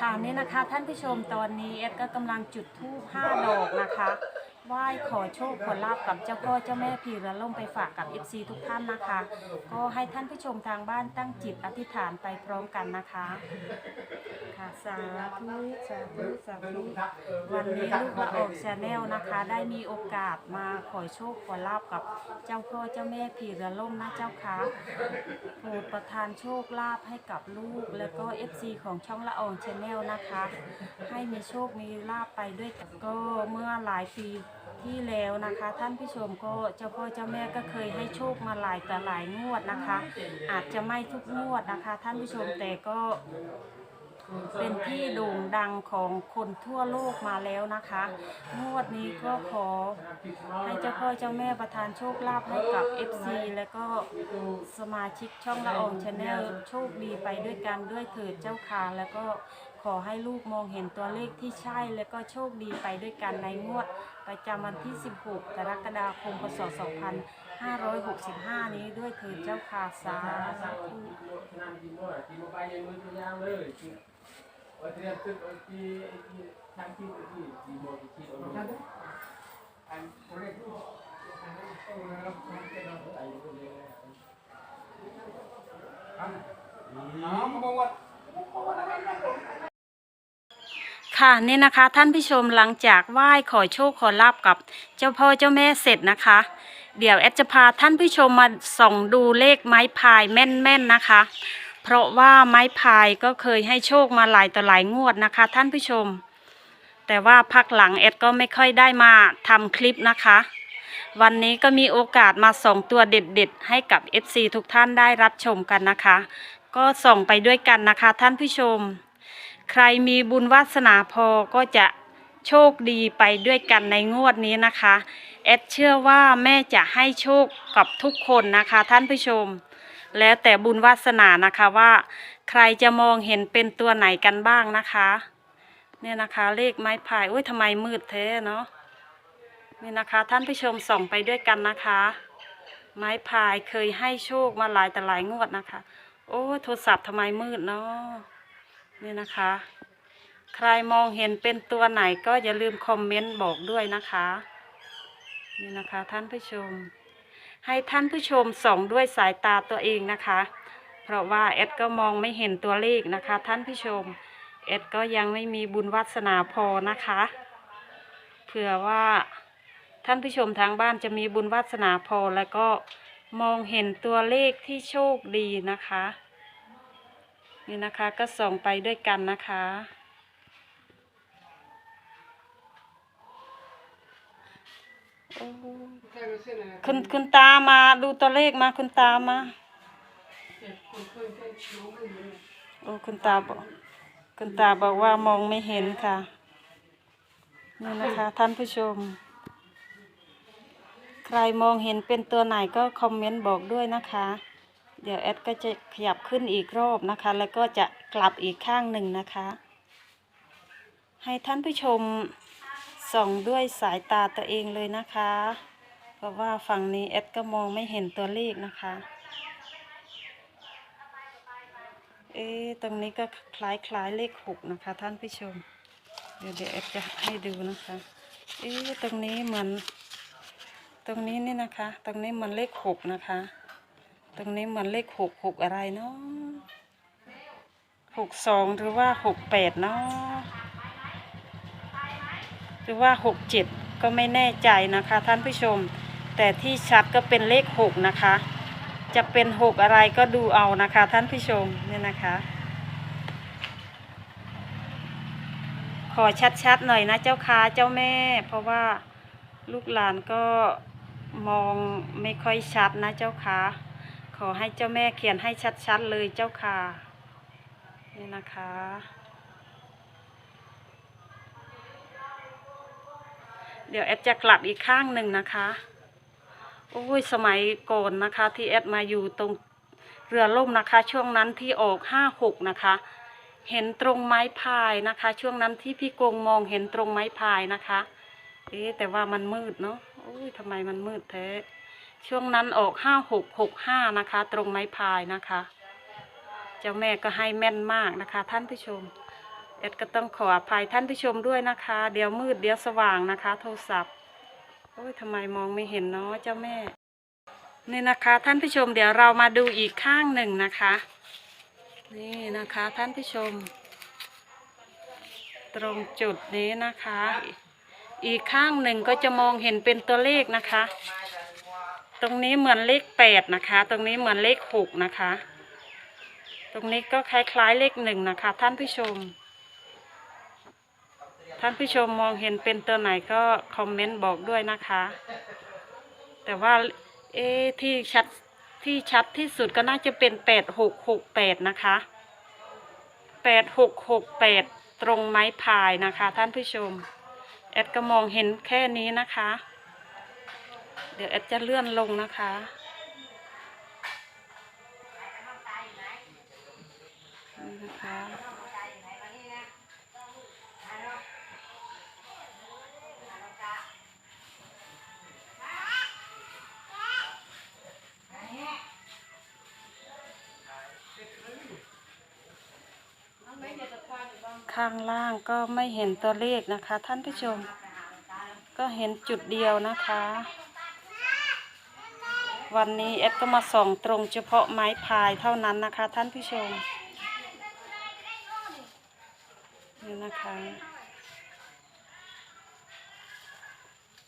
ค่ะนี่นะคะท่านผู้ชมตอนนี้เอฟก็กำลังจุดธูปห้าดอกนะคะ ไหว้ขอโชคขอลาบกับเจ้าพ่อเจ้าแม่พีระล่มไปฝากกับ FC ทุกท่านนะคะ ก็ให้ท่านผู้ชมทางบ้านตั้งจิตอธิษฐานไปพร้อมกันนะคะ ค่ะสาธุสาธุสาธุวันนี้ลูกละออกชาแนลนะคะ ได้มีโอกาสมาขอโชคขอลาบกับเจ้าพ่อเจ้าแม่พีระล่มนะเจ้าค่ะโปรดประทานโชคลาภให้กับลูก แล้วก็ FC ของช่องละอองชาแนลนะคะ ให้มีโชคมีลาบไปด้วยกันก็เมื่อหลายปี ที่แล้วนะคะ ท่านผู้ชมก็เจ้าพ่อเจ้าแม่ก็เคยให้โชคมาหลายแต่หลายงวดนะคะ อาจจะไม่ทุกงวดนะคะ ท่านผู้ชมแต่ก็ เป็นที่โด่งดังของคนทั่วโลกมาแล้วนะคะงวดนี้ก็ขอให้เจ้าพ่อเจ้าแม่ประทานโชคลาภให้กับ FC และก็สมาชิกช่องละอองชาแนลโชคดีไปด้วยกันด้วยเถิดเจ้าค่ะแล้วก็ขอให้ลูกมองเห็นตัวเลขที่ใช่ แล้วก็โชคดีไปด้วยกันในงวด ประจำวันที่ 16 กรกฎาคม พศ 2565 นี้ด้วยเถิดเจ้าค่ะสาธุ ไปยังมือตัวยางเลยว่าเตรียมขึ้นโอทีที่ทางที่ที่ที่โมที่โอทีอันโอเรกูอันนั้นต้องรับทางที่เราใส่เลยครับน้องบอกว่าค่ะนี่นะคะท่านผู้ชมหลังจากไหว้ขอโชคขอลาบกับเจ้าพ่อเจ้าแม่เสร็จนะคะ เดี๋ยวแอดจะพาท่านผู้ชมมาส่องดูเลขไม้พายแม่นๆนะคะ เพราะว่าไม้พายก็เคยให้โชคมาหลายต่อหลายงวดนะคะ ท่านผู้ชม แต่ว่าพักหลังแอดก็ไม่ค่อยได้มาทำคลิปนะคะ วันนี้ก็มีโอกาสมาส่งตัวเด็ดๆ ให้กับ FC ทุกท่านได้รับชมกันนะคะ ก็ส่งไปด้วยกันนะคะ ท่านผู้ชม ใครมีบุญวาสนาพอก็จะโชคดีไปด้วยกันในงวดนี้นะคะ แอดเชื่อว่าแม่จะให้โชคกับทุกคนนะคะ ท่านผู้ชม แล้วแต่บุญวาสนานะคะว่าใครจะมองเห็นเป็นตัวไหนกันบ้างนะคะ เนี่ยนะคะเลขไม้พายอุ้ยทำไมมืดแท้เนาะนี่นะคะท่านผู้ชมส่องไปด้วยกันนะคะ ไม้พายเคยให้โชคมาหลายแต่หลายงวดนะคะ โอ้โทรศัพท์ทำไมมืดเนาะนี่นะคะ ใครมองเห็นเป็นตัวไหนก็อย่าลืมคอมเมนต์บอกด้วยนะคะ นี่นะคะท่านผู้ชม ให้ท่านผู้ชมส่องด้วยสายตาตัวเองนะคะ เพราะว่าเอ็ดก็มองไม่เห็นตัวเลขนะคะ ท่านผู้ชมเอ็ดก็ยังไม่มีบุญวาสนาพอนะคะเผื่อว่าท่านผู้ชมทางบ้านจะมีบุญวาสนาพอแล้วก็มองเห็นตัวเลขที่โชคดีนะคะ นี่นะคะก็ส่งไปด้วยกันนะคะ โอ้ คุณคุณตามาดูตัวเลขมาคุณตามาโอ้คุณตาบอกคุณตาบอกว่ามองไม่เห็นค่ะ นี่นะคะ ท่านผู้ชม ใครมองเห็นเป็นตัวไหนก็คอมเมนต์บอกด้วยนะคะ เดี๋ยวแอดก็จะขยับขึ้นอีกรอบนะคะ แล้วก็จะกลับอีกข้างหนึ่งนะคะ ให้ท่านผู้ชม ส่องด้วยสายตาตัวเองเลยนะคะ เพราะว่าฝั่งนี้แอดก็มองไม่เห็นตัวเลขนะคะ เอ๊ะตรงนี้ก็คล้ายคล้ายๆเลขหกนะคะ ท่านผู้ชม เดี๋ยวเดี๋ยวแอดจะให้ดูนะคะ เอ๊ะตรงนี้เหมือน ตรงนี้นี่นะคะ ตรงนี้เหมือนเลขหกนะคะ ตรงนี้เหมือนเลขหกหกอะไรเนาะหกสองหรือว่าหกแปดเนาะ รือว่าหกเจ็ดก็ไม่แน่ใจนะคะ ท่านผู้ชม แต่ที่ชัดก็เป็นเลขหกนะคะ จะเป็นหกอะไรก็ดูเอานะคะ ท่านผู้ชมเนี่ยนะคะ ขอชัดๆหน่อยนะเจ้าค่ะเจ้าแม่ เพราะว่าลูกหลานก็มองไม่ค่อยชัดนะเจ้าค่ะขอให้เจ้าแม่เขียนให้ชัดๆเลยเจ้าค่ะนี่นะคะ เดี๋ยวแอดจะกลับอีกข้างหนึ่งนะคะ โอ้ยสมัยก่อนนะคะ ที่แอดมาอยู่ตรงเรือล่มนะคะ ช่วงนั้นที่ออกห้าหกนะคะ เห็นตรงไม้พายนะคะ ช่วงนั้นที่พี่กงมองเห็นตรงไม้พายนะคะ เอ๊แต่ว่ามันมืดเนาะโอ้ยทำไมมันมืดแท้ ช่วงนั้นออกห้าหกหกห้านะคะ ตรงไม้พายนะคะ เจ้าแม่ก็ให้แม่นมากนะคะ ท่านผู้ชม แอดก็ต้องขออภัยท่านผู้ชมด้วยนะคะ เดี๋ยวมืดเดี๋ยวสว่างนะคะ โทรศัพท์โอ้ยทำไมมองไม่เห็นเนาะเจ้าแม่ นี่นะคะ ท่านผู้ชมเดี๋ยวเรามาดูอีกข้างหนึ่งนะคะ นี่นะคะท่านผู้ชม ตรงจุดนี้นะคะ อีกข้างหนึ่งก็จะมองเห็นเป็นตัวเลขนะคะ ตรงนี้เหมือนเลขแปดนะคะ ตรงนี้เหมือนเลขหกนะคะ ตรงนี้ก็คล้ายๆเลขหนึ่งนะคะ ท่านผู้ชม ท่านผู้ชมมองเห็นเป็นตัวไหนก็คอมเมนต์บอกด้วยนะคะ แต่ว่าเอที่ชัดที่ชัดที่สุดก็น่าจะเป็นแปดหกหกแปดนะคะแปดหกหกแปดตรงไม้พายนะคะ ท่านผู้ชม แอดก็มองเห็นแค่นี้นะคะ เดี๋ยวแอดจะเลื่อนลงนะคะ ข้างล่างก็ไม่เห็นตัวเลขนะคะ ท่านผู้ชม ก็เห็นจุดเดียวนะคะ วันนี้เอดก็มาส่องตรงเฉพาะไม้พายเท่านั้นนะคะ ท่านผู้ชมนี่นะคะ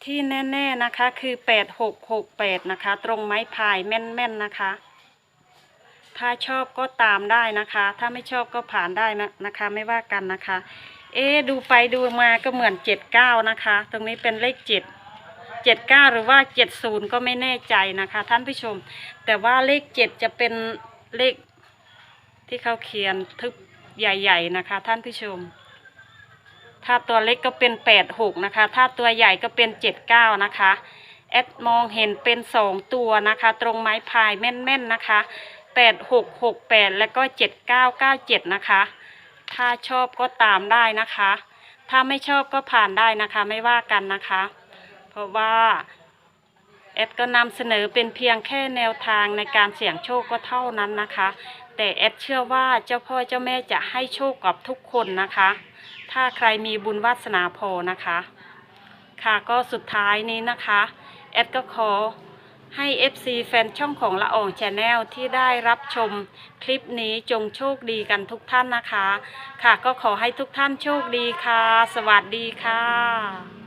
ที่แน่ ๆ นะคะคือแปดหกหกแปดนะคะ ตรงไม้พายแม่น ๆ นะคะ ถ้าชอบก็ตามได้นะคะ ถ้าไม่ชอบก็ผ่านได้นะนะคะ ไม่ว่ากันนะคะ เอ๊ดูไปดูมาก็เหมือนเจ็ดเก้านะคะ ตรงนี้เป็นเลขเจ็ดเจ็ดเก้าหรือว่าเจ็ดศูนย์ก็ไม่แน่ใจนะคะ ท่านผู้ชม แต่ว่าเลขเจ็ดจะเป็นเลขที่เขาเขียนทึบใหญ่ ๆ นะคะ ท่านผู้ชม ถ้าตัวเล็กก็เป็นแปดหกนะคะ ถ้าตัวใหญ่ก็เป็นเจ็ดเก้านะคะแอดมองเห็นเป็นสองตัวนะคะ ตรงไม้พายแม่นๆนะคะ แปดหกหกแปดแล้วก็เจ็ดเก้าเก้าเจ็ดนะคะ ถ้าชอบก็ตามได้นะคะ ถ้าไม่ชอบก็ผ่านได้นะคะ ไม่ว่ากันนะคะ เพราะว่าแอดก็นำเสนอเป็นเพียงแค่แนวทางในการเสี่ยงโชคก็เท่านั้นนะคะ แต่แอดเชื่อว่าเจ้าพ่อเจ้าแม่จะให้โชคกับทุกคนนะคะ ถ้าใครมีบุญวาสนาพอนะคะ ค่ะก็สุดท้ายนี้นะคะ แอดก็ขอ ให้ FC แฟนช่องของละอองแชนแนลที่ได้รับชมคลิปนี้จงโชคดีกันทุกท่านนะคะ ค่ะก็ขอให้ทุกท่านโชคดีค่ะ สวัสดีค่ะ